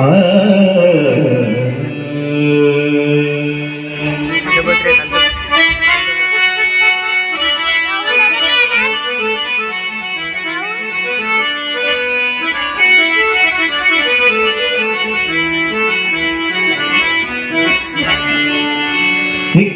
Ah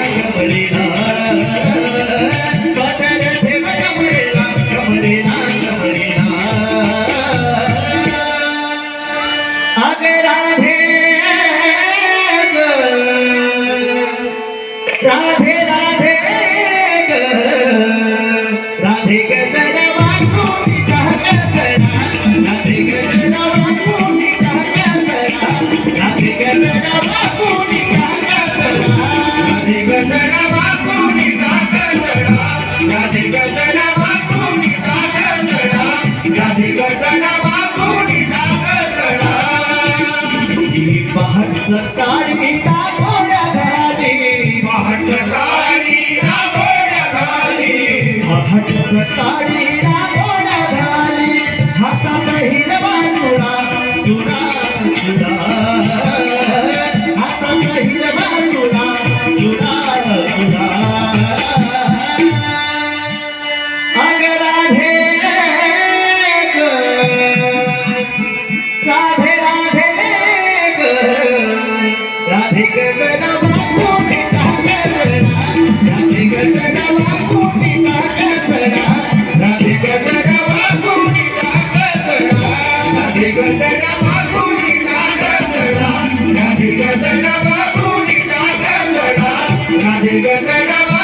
कमले कमले राधे राधे राधे राधे कदू मिंदरा सकाळी दाखवल्या झाली पहाट सकाळी दाखवल्या झाली पहाट सकाळी हिरवा గజనాడు